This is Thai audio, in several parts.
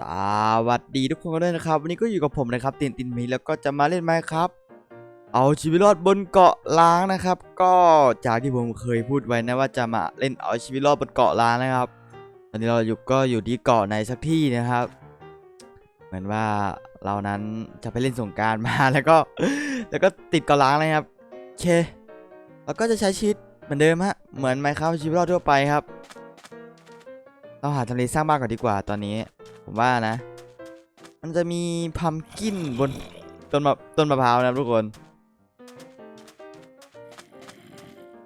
สวัสดีทุกคนกันด้วยนะครับ วันนี้ก็อยู่กับผมนะครับตินตินมีแล้วก็จะมาเล่นไหมครับ เอาชีวิตรอดบนเกาะล้างนะครับ ก็จากที่ผมเคยพูดไว้นะว่าจะมาเล่นเอาชีวิตรอดบนเกาะล้างนะครับ ตอนนี้เราอยู่ก็อยู่ที่เกาะในสักที่นะครับ เหมือนว่าเรานั้นจะไปเล่นสงกรารมาแล้วก็ แล้วก็ติดเกาะล้างเลยครับโอเคเราก็จะใช้ชีวิตเหมือนเดิมฮะเหมือนไหมครับชีวิตรอดทั่วไปครับ เราหาทำเลสร้างบ้านก่อนดีกว่าตอนนี้ ผมว่านะ มันจะมีพัมกินบนต้นมะต้นมะพร้าวนะครับทุกคน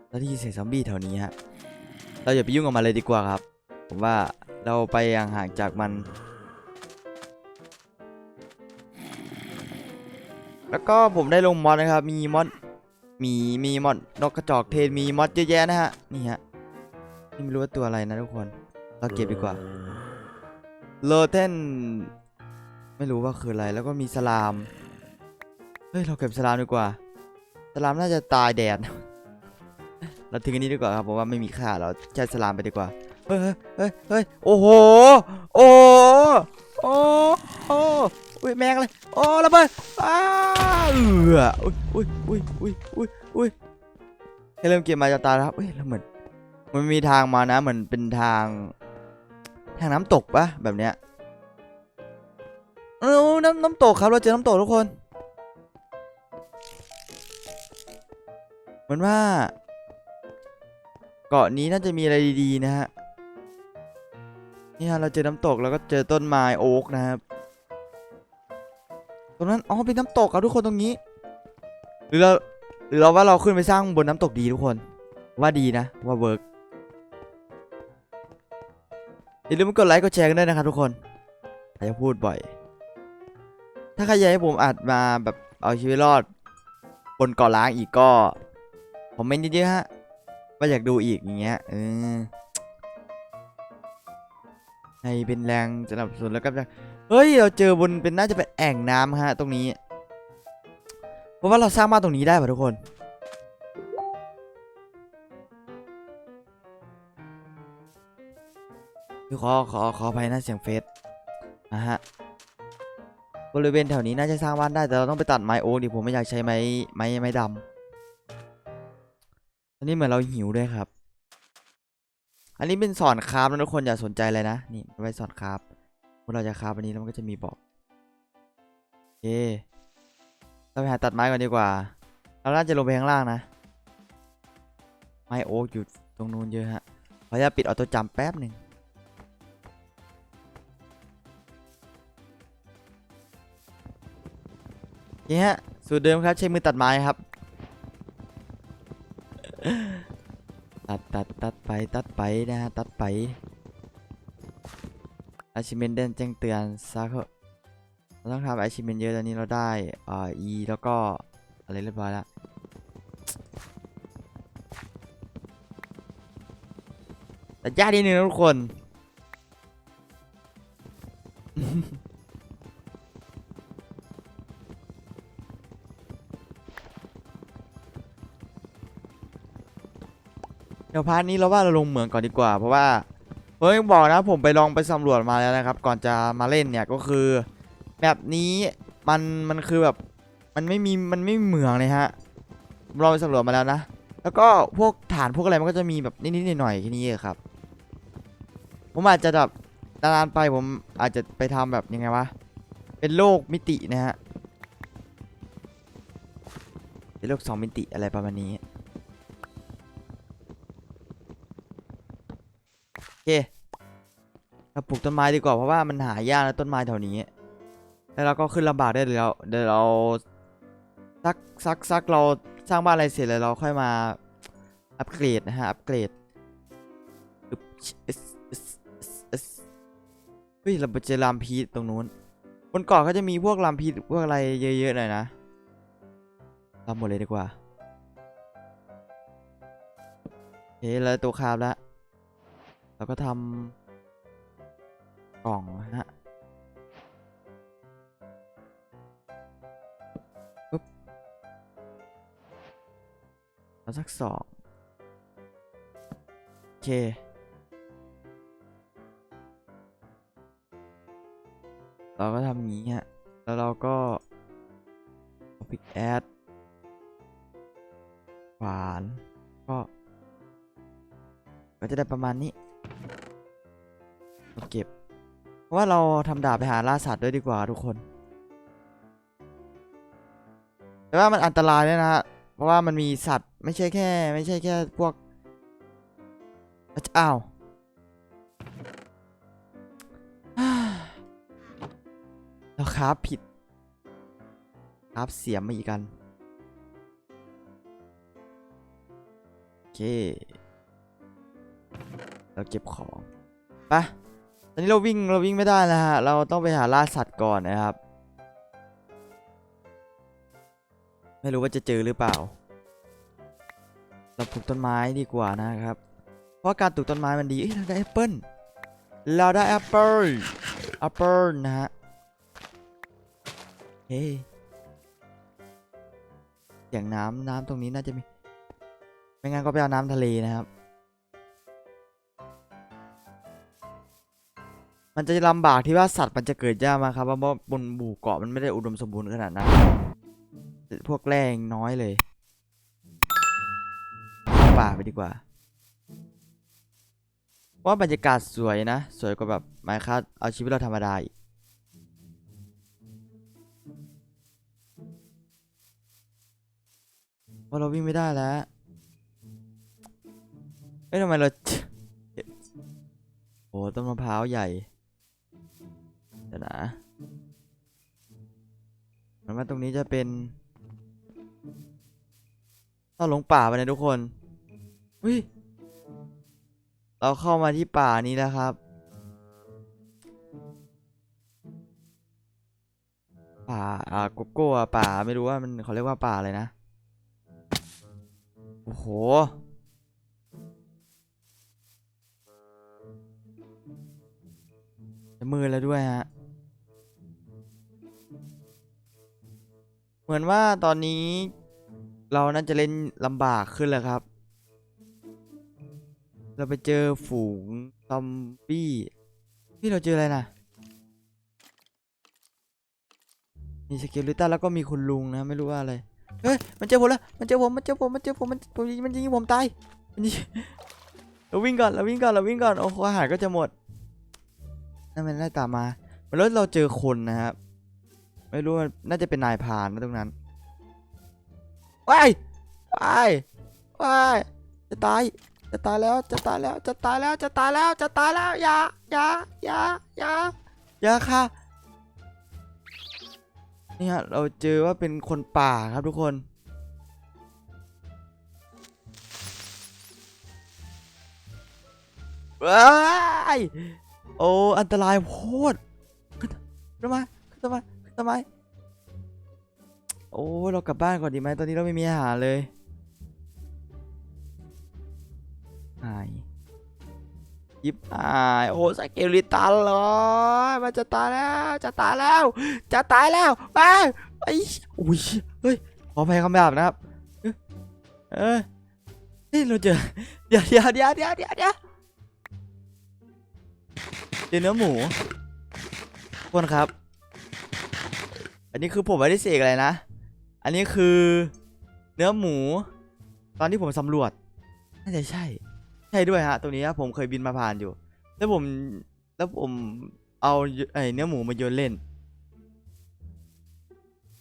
แล้วได้ยินเสียงซอมบี้แถวนี้ฮะ เราอย่าไปยุ่งกับมันเลยดีกว่าครับ ผมว่าเราไปอย่างห่างจากมัน แล้วก็ผมได้ลงมอดนะครับ มีมอดมีมีมอดนกกระจอกเทศมีมอดเยอะแยะนะฮะ นี่ฮะ ไม่รู้ว่าตัวอะไรนะทุกคน เราเก็บดีกว่า โลเทนไม่รู้ว่าคืออะไรแล้วก็มีสลาม เฮ้ย เราเก็บสลามดีกว่า สลามน่าจะตายแดด เราทิ้งอันนี้ดีกว่าครับผมว่าไม่มีค่าเราใช้สลามไปดีกว่า เฮ้ยเฮ้ยเฮ้ยโอ้โห โอ้โหโอ้โหอุ้ยแมงเลยโอ้ระเบิดอ้าเอืออุ้ยอุ้ยอุ้ยอุ้ยอุ้ยอุ้ยให้เริ่มเกมมาจะตายแล้วเฮ้ยแล้วเหมือนมันมีทางมานะเหมือนเป็นทาง ทางน้ำตกปะแบบเนี้ยเออน้ำน้ำตกครับ เราเจอน้ำตกทุกคน เหมือนว่า เกาะนี้น่าจะมีอะไรดีๆนะฮะนี่ฮะเราเจอน้ำตกแล้วก็เจอต้นไม้โอ๊กนะครับ ตรงนั้นอ๋อเป็นน้ำตกครับทุกคนตรงนี้ หรือเราหรือเราว่าเราขึ้นไปสร้างบนน้ำตกดีทุกคน ว่าดีนะว่าเวิร์ก อย่าลืมกดไลค์กดแชร์กันด้วยนะครับทุกคนใครจะพูดบ่อย ถ้าใครอยากให้ผมอัดมาแบบเอาชีวิตรอด บนเกาะล้างอีกก็ผมเมนต์เยอะๆฮะว่าอยากดูอีกอย่างเงี้ยเออให้เป็นแรงสนับสนุนแล้วก็จะเฮ้ยเราเจอบนเป็นน่าจะเป็นแอ่งน้ำฮะ ตรงนี้ เพราะว่าเราสร้างบ้านตรงนี้ได้ป่ะทุกคน คือขอขอขออภัยนะเสียงเฟสนะฮะบริเวณแถวนี้น่าจะสร้างบ้านได้แต่เราต้องไปตัดไม้โอ๊กดิผมไม่อยากใช้ไม้ไม้ไม้ดำอันนี้เหมือนเราหิวด้วยครับ อันนี้เป็นสอนคราฟนะทุกคนอย่าสนใจเลยนะนี่ไว้สอนคราฟเมื่อเราจะคราฟอันนี้แล้วมันก็จะมีบอกโอเคเราไปหาตัดไม้ก่อนดีกว่า เราน่าจะลงไปข้างล่างนะ ไม้โอ๊กอยู่ตรงนู้นเยอะฮะขออนุญาตปิดออโต้จัมแป๊บหนึ่ง นี่ฮะสูตรเดิมครับใช้มือตัดไม้ครับ ตัดตัดตัดไปตัดไปนะฮะตัดไปอาชิเมนเดนแจ้งเตือนซะเขาเราต้องทำอาชิเมนเยอะตอนนี้เราได้อ่า E แล้วก็อะไรเรียบร้อยแล้วแต่ยากนิดนึงนะทุกคน เดี๋ยวพาร์ทนี้เราว่าเราลงเหมืองก่อนดีกว่า เพราะว่าเฮ้ยบอกนะผมไปลองไปสำรวจมาแล้วนะครับ ก่อนจะมาเล่นเนี่ยก็คือ แบบนี้มันมันคือแบบมันไม่มีมันไม่มเหมืองเลยฮะผมลองไปสำรวจมาแล้วนะ แล้วก็พวกฐานพวกอะไรมันก็จะมีแบบนิดๆหน่อยๆแค่นี้ครับ ผมอาจจะแบบนานๆไปผมอาจจะไปทำแบบยังไงวะเป็นโลกมิตินะฮะเป็นโลกสองมิติอะไรประมาณนี้ เคเราปลูกต้นไม้ดีกว่าเพราะว่ามันหายากนะต้นไม้แถวนี้ แล้วเราก็ขึ้นลำบากได้เดี๋ยวเราเดี๋ยวเราสักสักสักเราสร้างบ้านอะไรเสร็จแล้วเราค่อยมาอัปเกรดนะฮะอัปเกรดอึ๊บอึ๊สอึ๊สอึ๊สอึ๊สเฮ้ยเราไปเจอลามพีตรงนู้นบนเกาะก็จะมีพวกลามพีพวกอะไรเยอะๆหน่อยนะทำหมดเลยดีกว่าโอเคแล้วตัวคาบแล้ว แล้วก็ทำกล่องนะฮะปึ๊บเอาสักสองโอเคเราก็ทำอย่างนี้ฮะ แล้วเราก็เอาพิกแอดขวาน ก็ ก็จะได้ประมาณนี้ ว่าเราทำดาบไปหาล่าสัตว์ด้วยดีกว่าทุกคน แต่ว่ามันอันตรายด้วยนะฮะ เพราะว่ามันมีสัตว์ไม่ใช่แค่ ไม่ใช่แค่พวก อ้าวเราคราฟผิดคราฟเสียมมาอีกกัน โอเค เราเก็บของ ไป ตอนนี้เราวิ่งเราวิ่งไม่ได้แล้วฮะ เราต้องไปหาล่าสัตว์ก่อนนะครับ ไม่รู้ว่าจะเจอหรือเปล่า เราปลูกต้นไม้ดีกว่านะครับ เพราะการปลูกต้นไม้มันดีเราได้แอปเปิ้ลเราได้แอปเปิ้ลแอปเปิ้ลนะฮะ เฮ้ยเสียงน้ำน้ำตรงนี้น่าจะมี ไม่งั้นก็ไปเอาน้ำทะเลนะครับ มันจะลำบากที่ว่าสัตว์มันจะเกิดยากมากครับเพราะว่าบนหมู่เกาะมันไม่ได้อุดมสมบูรณ์ขนาดนั้นพวกแรงน้อยเลยเข้าป่าไปดีกว่า ว่าบรรยากาศสวยนะ สวยกว่าแบบไมค์คัสเอาชีวิตเราธรรมดาอีกว่าเราวิ่งไม่ได้แล้วเอ้ยทำไมเราโอ้ต้นมะพร้าวใหญ่ ดี๋ยวนะมันว่าตรงนี้จะเป็นเราหลงป่าไปนะทุกคนอุ้ยเราเข้ามาที่ป่านี้แล้วครับ ป่าอ่าโกโก้ป่าไม่รู้ว่ามันเขาเรียกว่าป่าอะไรนะ โอ้โหจะมือแล้วด้วยฮะ เหมือนว่าตอนนี้เราน่าจะเล่นลำบากขึ้นแล้วครับ เราไปเจอฝูงซอมบี้พี่เราเจออะไรนะมีสเกลลิตันแล้วก็มีคุณลุงนะไม่รู้ว่าอะไรเฮ้ยมันเจอผมแล้วมันเจอผมมันเจอผมมันเจอผมมันผมมันยิงผมตายมันยิงเราวิ่งก่อนเราวิ่งก่อนเราวิ่งก่อนโอ้โหอาหารก็จะหมดนั่นมันไล่ตามมาแล้วเราเจอคนนะครับ ไม่รู้มันน่าจะเป็นนายพานนะตรงนั้นว้ายว้ายว้ายจะตาย จะตายแล้ว จะตายแล้ว จะตายแล้ว จะตายแล้ว จะตายแล้ว อย่า อย่า อย่า อย่า อย่าค่ะ นี่ฮะ เราเจอว่าเป็นคนป่าครับทุกคน ว้าย โอ้ อันตรายโพดขึ้นทำไมขึ้นทำ ไมขึ้นทำไมโอ้เรากลับบ้านก่อนดีไหมตอนนี้เราไม่มีอาหารเลยหายยิบหายโอ้สเกลิตันเลยมันจะตายแล้ว จะตายแล้ว จะตายแล้วไปไอ้อุ้ยเฮ้ยขออภัยคำหยาบนะครับ เออเออเฮ้ยเราเจอเดี๋ยวเดี๋ยวเดี๋ยวเดี๋ยวเดี๋ยวเดี๋ยวเจอเนื้อหมูคนครับ อันนี้คือผมไม่ได้เสกอะไรนะ อันนี้คือเนื้อหมู ตอนที่ผมสำรวจ น่าจะใช่ ใช่ด้วยฮะ ตรงนี้ผมเคยบินมาผ่านอยู่ แล้วผม แล้วผมเอาไอ้เนื้อหมูมาโยนเล่น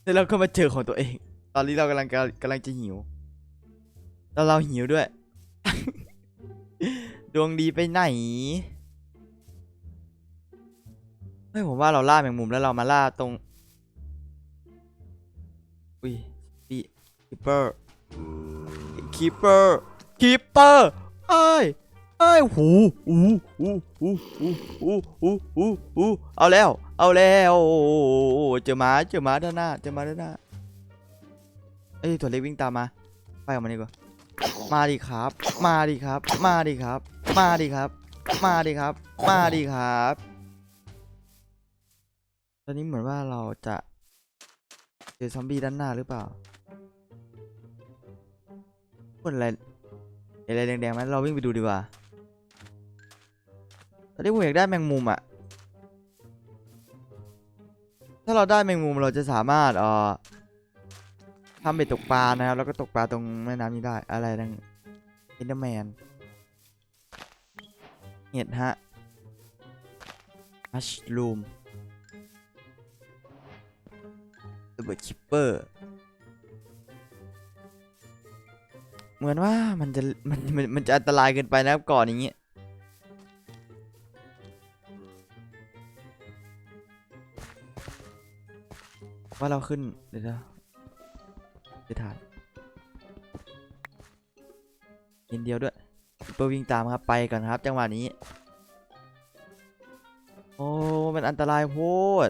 แล้วเราก็มาเจอของตัวเอง ตอนนี้เรากำลังกำลังจะหิว แล้วเราหิวด้วย ดวงดีไปไหนเฮ้ยผมว่าเราล่าแมงมุมแล้วเรามาล่าตรง อุ้ยปีคีเปอร์คีเปอร์คีเปอร์เอ้ยเอ้หูหูหูหูหูหูหูหูหูเอาแล้ว เอาแล้วเจอหมาเจอหมาด้านหน้าเจอหมาด้านหน้าเอ้ยตัวเล็กวิ่งตามมา ไปกับมันดีกว่า มาดิครับ มาดิครับ มาดิครับ มาดิครับ มาดิครับ มาดิครับ ตอนนี้เหมือนว่าเราจะ จอซอมบี้ด้านหน้าหรือเปล่าคนอะไรอะไรแดงๆไหมเราวิ่งไปดูดีกว่า ตอนนี้ผมอยากได้แมงมุมอะาเราได้แมงมุมเราจะสามารถเอ่อทำเบ็ดตกปลานะครับ แล้วก็ตกปลาตรงแม่น้ำนี้ได้ อะไรดังเอนเดอร์แมน เห็ดฮะ มัชลูม ระเบิดคิปเปอร์ เหมือนว่ามันจะมันมันมันจะอันตรายเกินไปนะครับก่อนอย่างเงี้ยว่าเราขึ้น เดี๋ยวนะเดี๋ยวถ่ายนินเดียวด้วยซุปเปอร์วิ่งตามครับไปก่อนครับ จังหวะนี้ โอ้ มันอันตรายโพด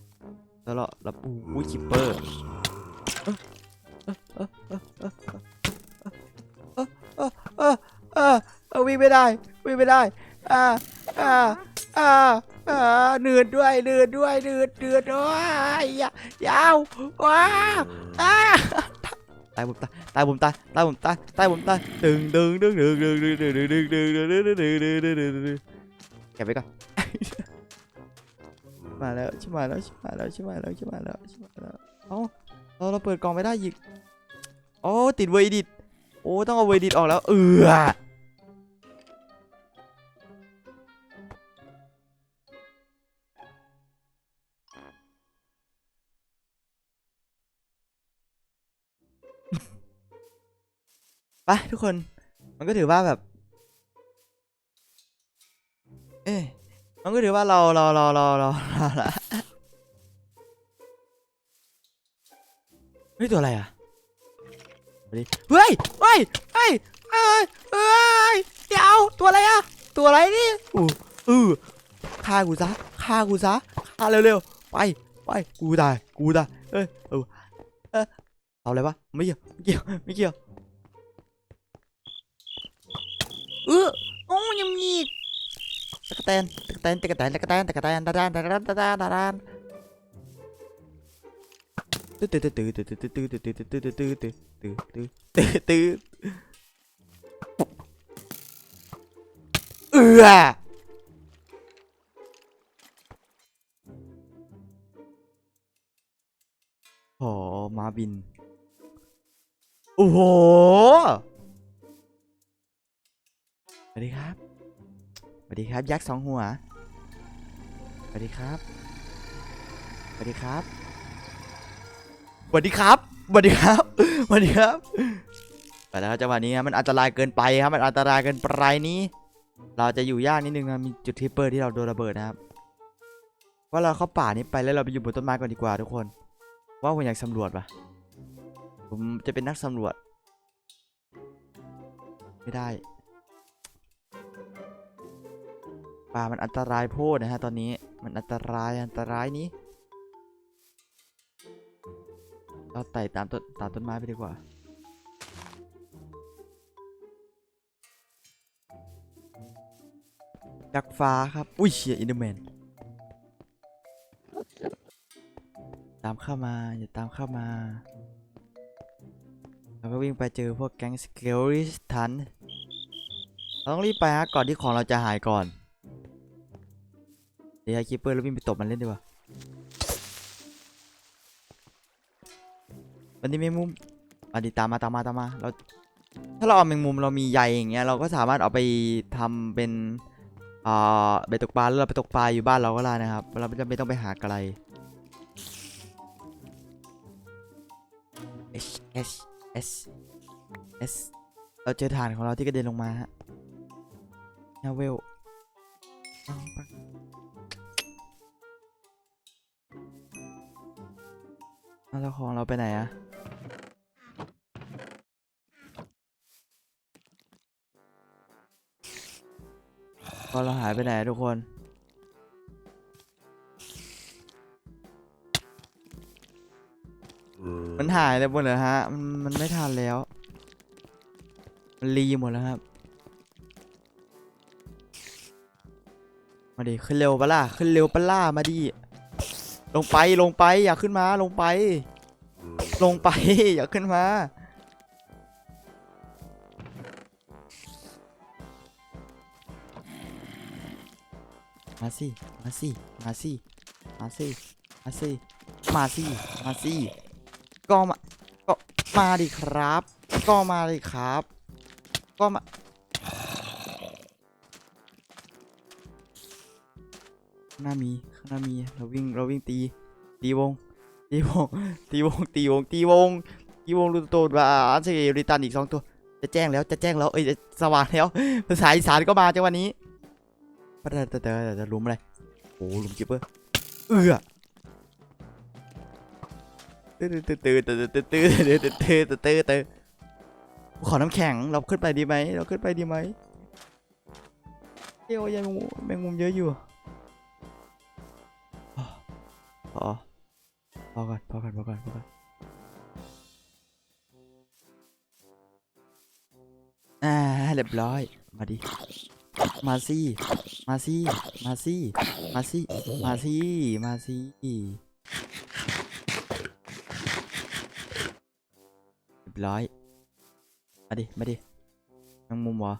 แล้วเราเราอู้คิปเปอร์เอาวิ่งไม่ได้วิ่งไม่ได้อ่าอ่าอ่าอ่าเนืดด้วยเหนืดด้วยเหนืดเนืดด้วยยาวว้าอ่าตายผมตายตายผมตายตายผมตายตายผมตายดึงดึงดึงดึงดึงดึงดึงดึงดึงดึงดึงดึงดึงดึงดึงดึงดึงเก็บไว้ก่อน มาแล้วชิมาแล้วชิมาแล้วชิมาแล้วชิมาแล้วชิมาแล้วเอ้าเราเราเปิดกล่องไม่ได้อีกโอ้ติดเวดิตโอ้ต้องเอาเวดิตออกแล้ว เออไปทุกคนมันก็ถือว่าแบบ เอ้ย มันก็ถือว่าเราเราเราเราเราเราละเฮ้ยตัวอะไรอะเฮ้ยเฮ้ยเฮ้ยเฮ้ยเฮ้ยเดี๋ยวตัวอะไรอะตัวอะไรนี่อู้อือฆ่ากูซะฆ่ากูซะฆ่าเร็วๆไปไปกูตายกูตายเอ้ยเออเออเอาอะไรวะไม่เกี่ยวไม่เกี่ยวไม่เกี่ยวเออโอ้ยังมีอีก ตะกะแตนตะกะแตนตะกะแตนตะกะแตนตะกะแตนตะกะแตนตะกะแตนตะกะแตนตะกะแตนตื้อตื้อตื้อตื้อตื้อตื้อตื้อตื้อตื้อตื้อตื้อตื้อตื้อตื้อตื้อตื้อเออโอ้มาบินโอ้โหสวัสดีครับส วัสดีครับยักษ์สองหัวสวัสดีครับสวัสดีครับสวัสดีครับสวัสดีครับสวัสดีครับไปแล้วจังหวะนี้ครับมันอันตรายเกินไปครับ มันอันตรายเกินไปนี้ เราจะอยู่ยากนิดนึงนะมีจุดทิปเปอร์ที่เราโดนระเบิดนะครับ ว่าเราเข้าป่านี้ไปแล้วเราไปอยู่บนต้นไม้ก่อนดีกว่าทุกคน ว่าผมอยากสำรวจปะผมจะเป็นนักสำรวจ ไม่ได้ ป่ามันอันตรายโพดนะฮะตอนนี้มันอันตรายอันตรายนี้เราไต่ตามต้นตามต้นไม้ไปดีกว่ายักษ์ฟ้าครับ อุ้ยเชียอินเดอร์แมน ตามเข้ามา อย่าตามเข้ามา เราก็วิ่งไปเจอพวกแก๊งสเกลลิสทัน เราต้องรีบไปฮะก่อนที่ของเราจะหายก่อน เดี๋ยวให้คิปเปอร์แล้ววิ่งไปตบมันเล่นดีกว่าวันนี้แมงมุมอันนี้ตามมาตามมาตามมาเราถ้าเราเอาแมงมุมเรามีใยอย่างเงี้ยเราก็สามารถเอาไปทำเป็นอ่าไปตกปลาแล้วเราไปตกปลาอยู่บ้านเราก็ได้นะครับ เราไม่จำเป็นต้องไปหาไกล H S S S เราเจอฐานของเราที่กระเด็นลงมาฮะนาเวลปังปัง เอาแล้วของเราไปไหนอะก็เราหายไปไหนทุกคน มันหายเลยหมดเลยฮะ มันมันไม่ทันแล้ว มันรีหมดแล้วครับ มาดิขึ้นเร็วปะล่ะ ขึ้นเร็วปะล่ะ มาดิ ลงไปลงไปอย่าขึ้นมาลงไป ลงไปอย่าขึ้นมา มาสิมาสิมาสิมาสิมาสิมาสิมาสิก็มาก็มาดิครับ ก็มาดิครับ ก็มาน้ามี ข้างหน้ามีเราวิ่งเราวิ่งตี ตีวง ตีวง ตีวง ตีวง ตีวง ตีวงรูโตดว่าอาเซริตันอีกสองตัว จะแจ้งแล้วจะแจ้งแล้วเอ้ยจะสว่างแล้วภาษาอีสานก็มาจังวันนี้ปะเตอเตอเตอเตอลุมอะไรโอ้ลุมจิปเปอร์เอื้อตื้อตื้อตื้อตื้อตื้อตื้อตื้อตื้อตื้อตื้อตื้อตื้อขอน้ำแข็งเราขึ้นไปดีไหมเราขึ้นไปดีไหมเอ้ยยังแมงมุมเยอะอยู่ พอพอก่อนพอก่อนพอก่อนพอก่อนอ่าเรียบร้อย มาดิ มาสิมาสิมาสิมาสิมาสิมาสิเรียบร้อย มาดิ มาดิแมงมุมเหรอ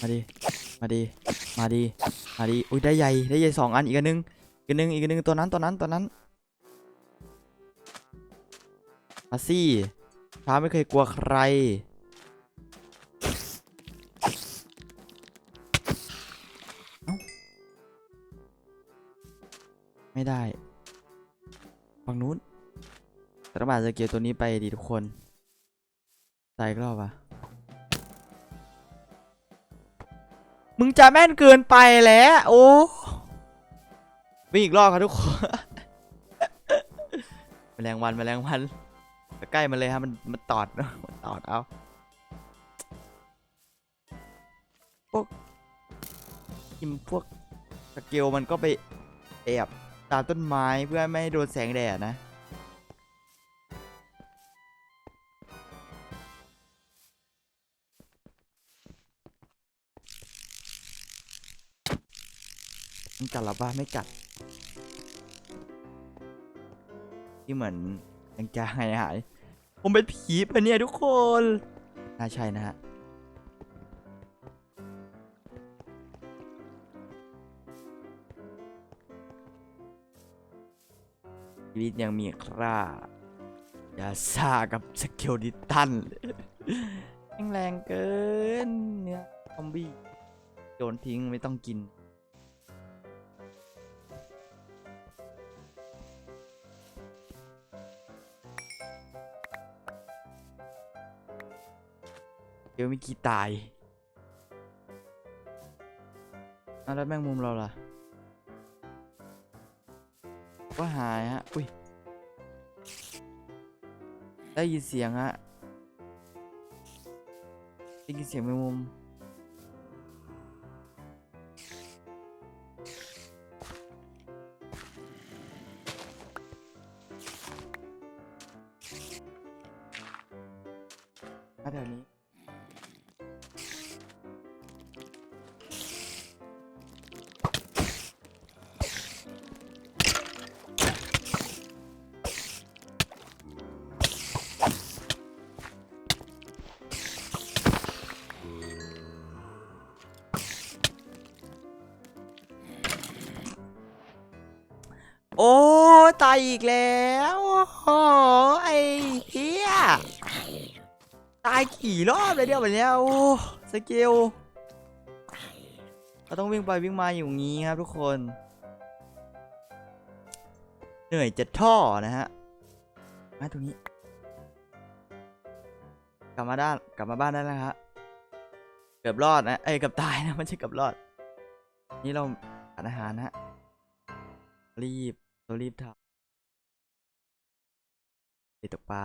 มาดิ มาดิ มาดิ มาดิ อุ้ยได้ใหญ่ ได้ใหญ่สองอันอีกอันนึง อีกนหนึ่งอีกนหนึ่งตัวนั้นตัวนั้นตัวนั้นมาสิช้าไม่เคยกลัวใคร ไม่ได้ ฝั่งนู้นแต่ต้องมาจะเกียร์ตัวนี้ไปดีทุกคนใส่อีกรอบอะมึงจะแม่นเกินไปแล้ว โอ้ วิ่งอีกรอบครับทุกคนแมลงวันแมลงวันใกล้มันเลยครับมันมันตอดมันตอดเอาพวกกิมพวกสเกลมันก็ไปแอบตามต้นไม้เพื่อไม่ให้โดนแสงแดดนะมันกัดหรอปะไม่กัด ที่เหมือนยังจะหายหาย ผมเป็นผีปะเนี่ยทุกคนน่าใช่นะฮะชีวิตยังมีคราอย่าซ่ากับสเกลดิตันแม่งแรงเกินเนี่ยซอมบี้โยนทิ้งไม่ต้องกิน เดี๋ยวมีกี่ตายอะแล้วแมงมุมเราล่ะ ก็หายฮะ อุ้ย ได้ยินเสียงฮะ ได้ยินเสียงแมงมุม ตายอีกแล้วโอ้ไอ้เฮียตายกี่รอบเลยเดียวแบบเนี้ยโอ้สเกลเราต้องวิ่งไปวิ่งมาอยู่งี้ครับทุกคน เหนื่อยจะท่อนะฮะมาตรงนี้ กลับมาด้านกลับมาบ้านได้แล้วฮะเกือบรอดนะเอ้ยเกือบตายนะไม่ใช่เกือบรอด นี่เราอาหารนะฮะรีบเรารีบทำ ตกปลา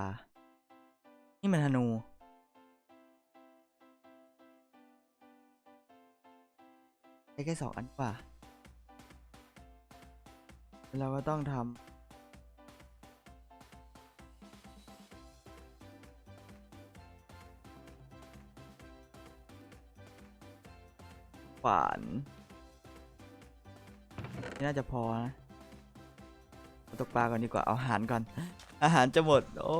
นี่มันธนู ได้แค่สองอันกว่าเราก็ต้องทำขวานนี่น่าจะพอนะตกปลาก่อนดีกว่า เอาหารก่อน อาหารจะหมด โอ้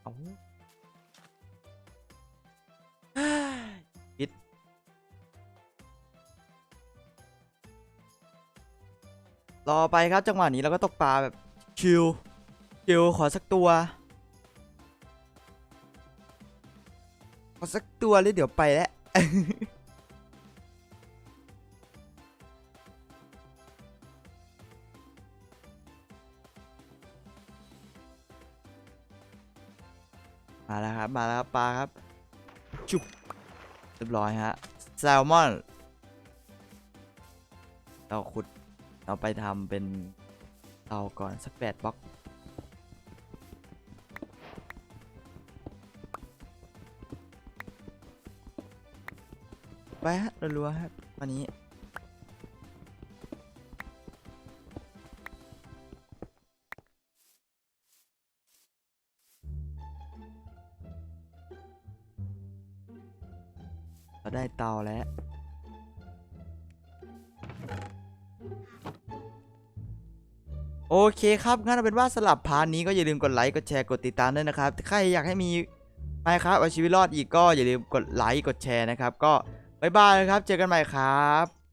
เอาปิดรอไปครับจังหวะนี้เราก็ตกปลาแบบชิวชิวขอสักตัว ขอสักตัวเลยเดี๋ยวไปแล้ว ปลาครับ จุบเรียบร้อยฮะ แซลมอน เราขุด เราไปทำเป็นเตาก่อนสักแปดบล็อกไปฮะรัวๆครับวันนี้ เคครับงั้นเอาเป็นว่าสลับพาร์ทนี้ก็อย่าลืมกดไลค์กดแชร์กดติดตามด้วยนะครับใครอยากให้มีไมครับเอาชีวิตรอดอีกก็อย่าลืมกดไลค์กดแชร์นะครับ ก็บ๊ายบายนะครับ เจอกันใหม่ครับ